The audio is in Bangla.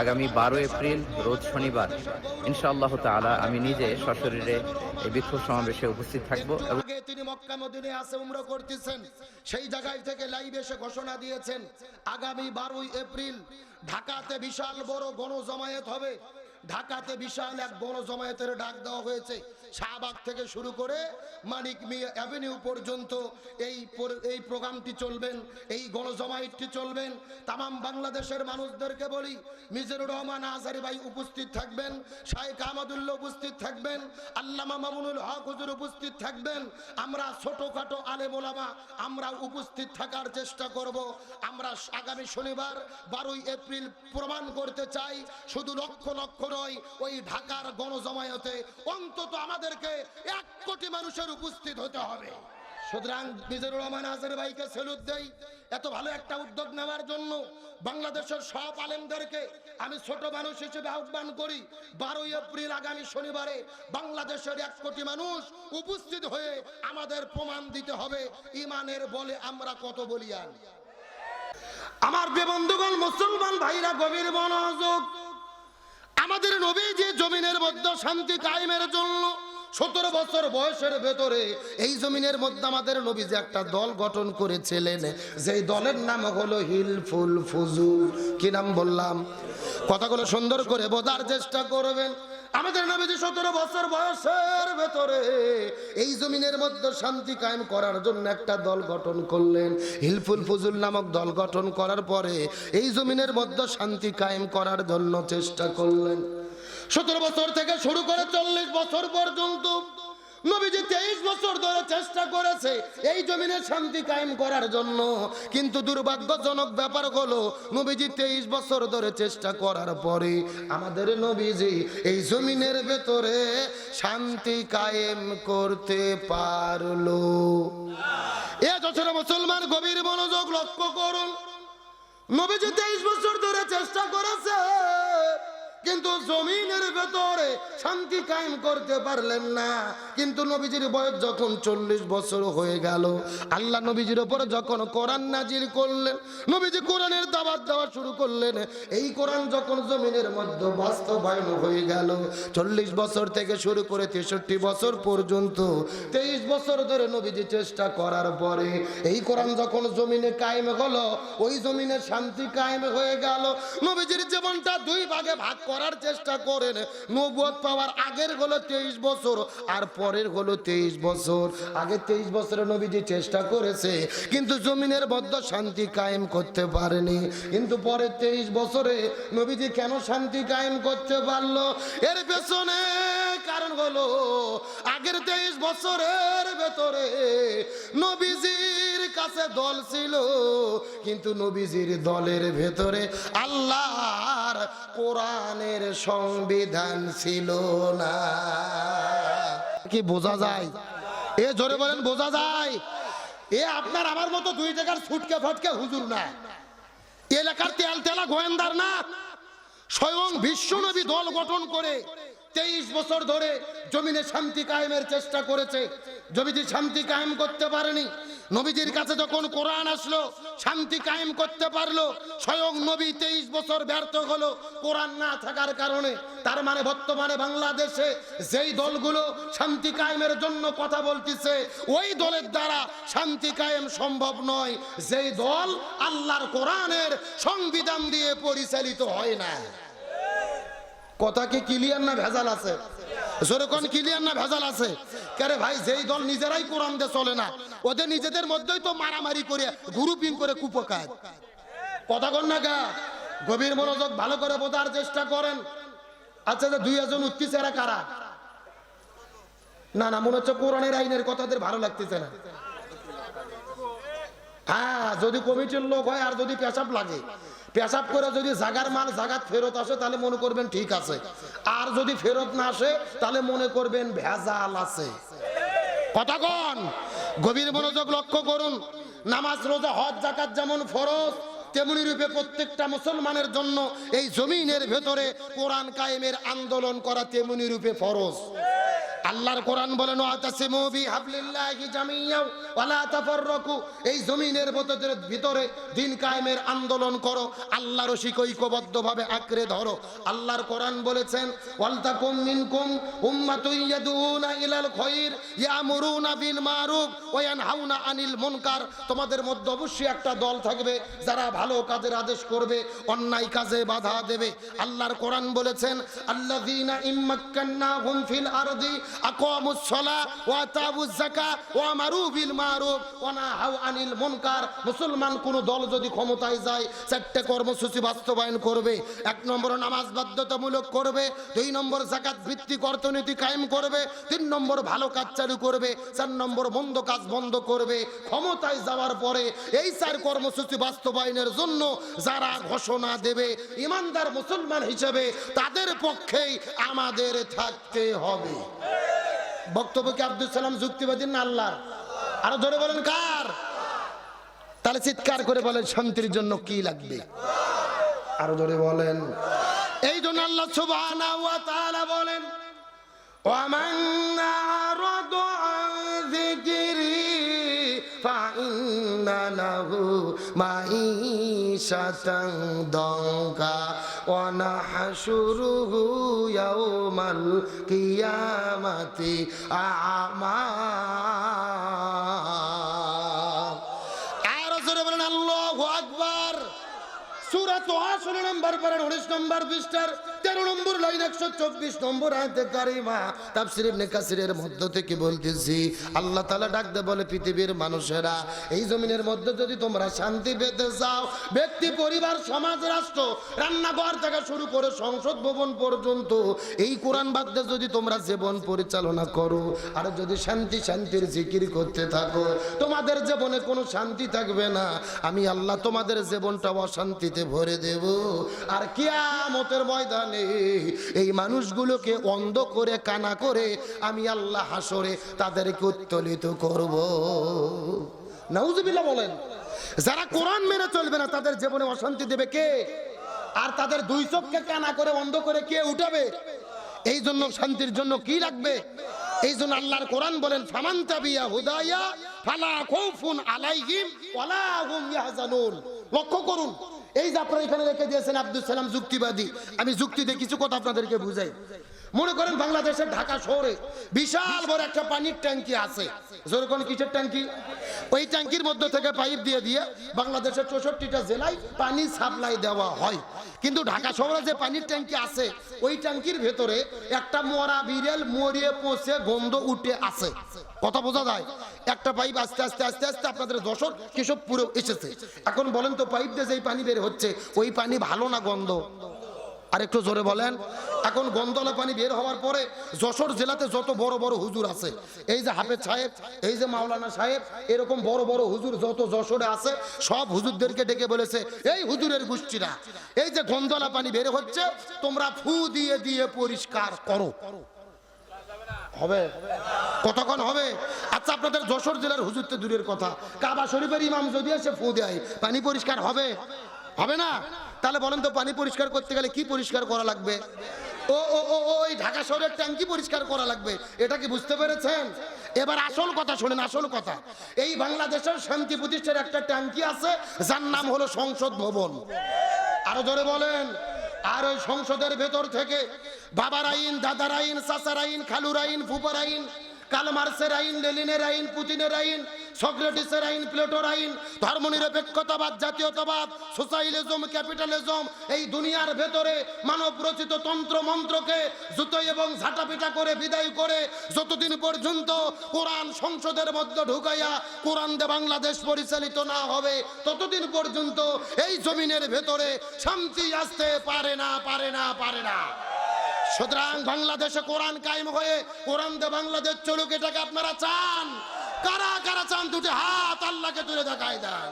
আগামী বারো এপ্রিল, রোজ শনিবার। ইনশাআল্লাহ তালা আমি নিজে সশরীরে এই বিক্ষোভ সমাবেশে উপস্থিত থাকব তিনি মক্কা মদিনে আসে, উমরা করতেছেন। সেই জায়গায় থেকে লাইভ এসে ঘোষণা দিয়েছেন, আগামী বারোই এপ্রিল ঢাকাতে বিশাল বড় গণজমায়েত হবে। ঢাকাতে বিশাল এক গণজমায়েতের ডাক দেওয়া হয়েছে। শাহবাগ থেকে শুরু করে মানিক মিয়া অ্যাভিনিউ পর্যন্ত এই এই প্রোগ্রামটি চলবেন, এই গণজমায়েতটি চলবেন। তামাম বাংলাদেশের মানুষদেরকে বলি, মিজানুর রহমান আজারি ভাই উপস্থিত থাকবেন শাহেখ আহমদুল্লাহ উপস্থিত থাকবেন, আল্লামা মামুনুল হক হুজুর উপস্থিত থাকবেন। আমরা ছোটখাটো আলে ওলামা, আমরা উপস্থিত থাকার চেষ্টা করব। আমরা আগামী শনিবার বারোই এপ্রিল প্রমাণ করতে চাই, শুধু লক্ষ লক্ষ নয় ওই ঢাকার গণজমায়েতে অন্তত আমাদেরকে এক কোটি মানুষের উপস্থিত হতে হবে। সুতরাং মিজানুর রহমান আজের ভাইকে সেলুট দেই। এত ভালো একটা উদ্যোগ নেওয়ার জন্য বাংলাদেশের সব আলেমদেরকে আমি ছোট মানুষ হিসেবে আহ্বান করি, বারোই এপ্রিল আগামী শনিবারে বাংলাদেশের এক কোটি মানুষ উপস্থিত হয়ে আমাদের প্রমাণ দিতে হবে, ইমানের বলে আমরা কত বলিয়ান। আমার বন্ধুগণ, মুসলমান ভাইরা গভীর মনোযোগ আমাদের নবী যে জমিনের মধ্যে শান্তি কায়েমের জন্য সতেরো বছর বয়সের ভেতরে এই জমিনের মধ্যে আমাদের নবী যে একটা দল গঠন করেছিলেন, যেই দলের নাম হলো হিলফুল ফুজুল কি নাম বললাম? কথাগুলো সুন্দর করে বোঝার চেষ্টা করবেন। আমাদের নবীজি সতেরো বছর বয়সের ভেতরে এই জমিনের মধ্যে শান্তি কায়েম করার জন্য একটা দল গঠন করলেন। হিলফুল ফুজুল নামক দল গঠন করার পরে এই জমিনের মধ্যে শান্তি কায়েম করার জন্য চেষ্টা করলেন। সতেরো বছর থেকে শুরু করে চল্লিশ বছর পর্যন্ত নবীজি তেইশ বছর ধরে চেষ্টা করেছে এই জমিনে শান্তি কায়েম করার জন্য। কিন্তু দুর্ভাগ্যজনক ব্যাপার হলো, নবীজি তেইশ বছর ধরে চেষ্টা করার পরে আমাদের নবীজি এই জমিনের ভেতরে শান্তি কায়েম করতে পারল। এ যথেষ্ট মুসলমান গভীর মনোযোগ লক্ষ্য করুন। নবীজি তেইশ বছর ধরে চেষ্টা করেছে কিন্তু জমিনের ভেতরে শান্তি কায়েম করতে পারলেন না। কিন্তু নবীজির বয়স যখন চল্লিশ বছর হয়ে গেল, আল্লাহ নবীজির ওপর যখন কোরআন নাজিল করলেন, নবীজি কোরআনের দাবাত দেওয়া শুরু করলেন। এই কোরআন যখন জমিনের মধ্যে বাস্তবায়ন হয়ে গেল, চল্লিশ বছর থেকে শুরু করে তেষট্টি বছর পর্যন্ত, তেইশ বছর ধরে নবীজি চেষ্টা করার পরে এই কোরআন যখন জমিনে কায়েম হলো, ওই জমিনে শান্তি কায়েম হয়ে গেল। নবীজির জীবনটা দুই ভাগে ভাগ করার চেষ্টা করেন। নবুয়ত পাওয়ার আগের হলো তেইশ বছর, আর পরের হলো তেইশ বছর। আগে তেইশ বছরে নবীজি চেষ্টা করেছে, কিন্তু জমিনের বদ্ধ শান্তি কায়েম করতে পারেনি। কিন্তু পরে তেইশ বছরে নবীজি কেন শান্তি কায়েম করতে পারল? এর পেছনে কারণ হলো, আগের তেইশ বছরের ভেতরে নবীজির কাছে দল ছিল, কিন্তু নবীজির দলের ভেতরে আল্লাহর কোরআনের সংবিধান ছিল না। কি বোঝা যায়? এ জোরে বলেন, বোঝা যায়? এ আপনার আমার মতো দুই জায়গার ছুটকে ফটকে হুজুর না। এলাকার তেল তেলা গোয়েন্দার না। স্বয়ং বিশ্বনবী দল গঠন করে তেইশ বছর ধরে জমিনে শান্তি কায়েমের চেষ্টা করেছে। জমিটি শান্তি কায়েম করতে পারেনি। নবীজির কাছে যখন কোরআন আসলো, শান্তি কায়েম করতে পারল, স্বয়ং নবী তেইশ বছর ব্যর্থ হলো, কোরআন না থাকার কারণে, তার মানে বর্তমানে বাংলাদেশে যেই দলগুলো শান্তি কায়েমের জন্য কথা বলতেছে, ওই দলের দ্বারা শান্তি কায়েম সম্ভব নয়। যেই দল আল্লাহর কোরআনের সংবিধান দিয়ে পরিচালিত হয় না। কথা কি ক্লিয়ার না ভেজাল আছে? যেরকম ক্লিয়ার না ভেজাল আছে কারে ভাই, যেই দল নিজেরাই কোরআন দিয়ে চলে না, ওদের নিজেদের মধ্যেই তো মারামারি করে গ্রুপিং করে কুপকায় কথা কন না গা, গভীর মনোযোগ ভালো করে বোঝার চেষ্টা করেন। আচ্ছা যে দুই একজন উঠতেছে এরা কারা? না না, মনে হচ্ছে কোরআনের আইনের কথাদের ভালো লাগতেছে না। যদি কমিটির লোক হয় আর যদি পেশাব লাগে। পেশাব করে যদি জাগার মাল জাগাত ফেরত আসে, তাহলে মনে করবেন ঠিক আছে। আর যদি ফেরত না আসে, তাহলে মনে করবেন ভেজাল আছে। কতক্ষণ গভীর মনোযোগ লক্ষ্য করুন। নামাজ, রোজা, হজ, জাকাত যেমন ফরজ, তেমনি রূপে প্রত্যেকটা মুসলমানের জন্য এই জমিনের ভেতরে কোরআন কায়েমের আন্দোলন করা তেমনি রূপে ফরজ। আল্লাহর কোরআন বলেন ওয়াতাসিমু বিহাবলিল্লাহি জামিয়াও ওয়ালা তাফাররাকু। এই জমিনের ভিতরে দিন কায়েমের আন্দোলন করো, আল্লাহর ঐক্যবদ্ধভাবে আঁকড়ে ধরো। আল্লাহর কোরআন বলেছেন ওয়ালতাকুম মিনকুম উম্মাতুন ইয়াদউনা ইলাল খায়র ইয়ামুরুনা বিল মারুফ ওয়া ইয়ানহাউনা আনিল মুনকার। তোমাদের মধ্যে অবশ্যই একটা দল থাকবে, যারা ভালো কাজের আদেশ করবে, অন্যায় কাজে বাধা দেবে। আল্লাহর কোরআন বলেছেন, আল্লাযীনা ইম্মাক্কান্নাহুম ফিল আরদি মুসলমান কোন দল যদি ক্ষমতায় যায়, চারটে কর্মসূচি বাস্তবায়ন করবে, এক নম্বর নামাজ বাধ্যতামূলক করবে, দুই নম্বর জাকাত ভিত্তিক অর্থনীতি কায়েম করবে, তিন নম্বর ভালো কাজ চালু করবে, চার নম্বর মন্দ কাজ বন্ধ করবে, ক্ষমতায় যাওয়ার পরে এই চার কর্মসূচি বাস্তবায়নের জন্য যারা ঘোষণা দেবে, ইমানদার মুসলমান হিসেবে তাদের পক্ষেই আমাদের থাকতে হবে। বক্তব্য কি আব্দুল সালাম যুক্তিবাদী না আল্লাহ আরও ধরে বলেন কার? তাহলে চিৎকার করে বলেন শান্তির জন্য কি লাগবে? আরও ধরে বলেন। এই জন্য আল্লাহ সুবহানাহু ওয়া তাআলা বলেন ওয়া মান লাহু মাঈশাতান দঙ্গা ওয়া নাহশুরুহু ইয়াউমাল কিয়ামাতি আমা। আল্লাহু আকবার। সূরা তো আসলে নাম্বার পারেন উনিশ নম্বর বিস্টার 13 নম্বর লাইন 124 নম্বর আয়াতে কারিমা, তাফসীর ইবনে কাসিরের মধ্য থেকে বলতেছি, আল্লাহ তালা ডাক দে বলে, পৃথিবীর মানুষেরা, এই জমিনের মধ্যে যদি তোমরা শান্তি পেতে চাও, ব্যক্তি, পরিবার, সমাজ, রাষ্ট্র, রান্নাঘর থেকে শুরু করে সংসদ ভবন পর্যন্ত, এই কোরআন বাদ্যে যদি তোমরা জীবন পরিচালনা করো, আর যদি শান্তি, শান্তির জিকির করতে থাকো, তোমাদের জীবনে কোনো শান্তি থাকবে না। আমি আল্লাহ তোমাদের জীবনটা অশান্তিতে ভরে দেব। আর কিয়ামতের ময়দানে এই মানুষগুলোকে অন্ধ করে, কানা করে আমি আল্লাহ হাসরে তাদেরকে উত্তোলিত করব। নাউজুবিল্লাহ বলেন, যারা কোরআন মেনে চলবে না, তাদের জীবনে অশান্তি দেবে কে? আর তাদের দুই চোখকে কানা করে, অন্ধ করে কে উঠাবে? এই জন্য শান্তির জন্য কি লাগবে? এই জন্য আল্লাহর কোরআন বলেন, ফামান তাবিয়া হুদায়া ফালা খাউফুন আলাইহিম ওয়ালা হুম ইয়াহজানুন। লক্ষ্য করুন এই যে আপনারা এখানে রেখে দিয়েছেন আব্দুল সালাম যুক্তিবাদী, আমি যুক্তিতে কিছু কথা আপনাদেরকে বুঝাই। মনে করেন বাংলাদেশের ঢাকা শহরে বিশাল বড় একটা পানির ট্যাঙ্কি আছে। যেরকম কিসের ট্যাঙ্কি? ওই ট্যাঙ্কির মধ্যে থেকে পাইপ দিয়ে দিয়ে বাংলাদেশের চৌষট্টিটা জেলায় পানি সাপ্লাই দেওয়া হয়। কিন্তু ঢাকা শহরে যে পানির ট্যাঙ্কি আছে, ওই ট্যাঙ্কির ভেতরে একটা মরা বিড়েল মরিয়ে পচে গন্ধ উঠে আছে। কথা বোঝা যায়? একটা পাইপ আস্তে আস্তে আস্তে আস্তে আপনাদের দশর কেসব পুরো এসেছে। এখন বলেন তো পাইপ দিয়ে যেই পানি বের হচ্ছে, ওই পানি ভালো না গন্ধ? আর একটু জোরে বলেন। এখন গন্ধলা পানি বের হওয়ার পরে যশোর জেলাতে যত বড় বড় হুজুর আছে, এই যে হাফেজ সাহেব, এই যে মাওলানা সাহেব, এরকম বড় বড় হুজুর যত যশোরে আছে, সব হুজুরদেরকে ডেকে বলেছে, এই হুজুরের গোষ্ঠীরা, এই যে গন্ধলা পানি বের হচ্ছে, তোমরা ফু দিয়ে দিয়ে পরিষ্কার করো। হবে? কতক্ষণ হবে? আচ্ছা আপনাদের যশোর জেলার হুজুর তো দূরের কথা। কাবা শরীফের ইমাম যদি এসে ফু দেয়, পানি পরিষ্কার হবে? হবে না? তাহলে বলেন তো পানি পরিষ্কার করতে গেলে কি পরিষ্কার করা লাগবে? ও ও ও ওই ঢাকা শহরের ট্যাঙ্কি পরিষ্কার করা লাগবে। এটা কি বুঝতে পেরেছেন? এবার আসল কথা শোনেন, আসল কথা। এই বাংলাদেশের শান্তি প্রতিষ্ঠার একটা ট্যাঙ্কি আছে, যার নাম হলো সংসদ ভবন। আরও ধরে বলেন, আর ওই সংসদের ভেতর থেকে বাবার আইন, দাদার আইন, চাচার আইন, খালুর আইন ফুপার আইন কাল মার্সের আইন, লেলিনের আইন, পুতিনের আইন, সক্রেটিসের আইন, প্লেটোর আইন, ধর্মনিরপেক্ষতাবাদ, জাতীয়তাবাদ সোশ্যালিজম ক্যাপিটালিজম, এই দুনিয়ার ভেতরে মানব রচিত তন্ত্র মন্ত্রকে জুতো এবং ঝাঁটাপিটা করে বিদায় করে যতদিন পর্যন্ত কোরআন সংসদের মধ্যে ঢুকাইয়া কোরআন দে বাংলাদেশ পরিচালিত না হবে, ততদিন পর্যন্ত এই জমিনের ভেতরে শান্তি আসতে পারে না পারে না পারে না। সুতরাং বাংলাদেশে কোরআন কায়েম হয়ে কোরআন দে বাংলাদেশ চলুক, এটাকে আপনারা চান। কারা কারা চান দুটি হাত আল্লাহকে তুলে দেখায় দেন।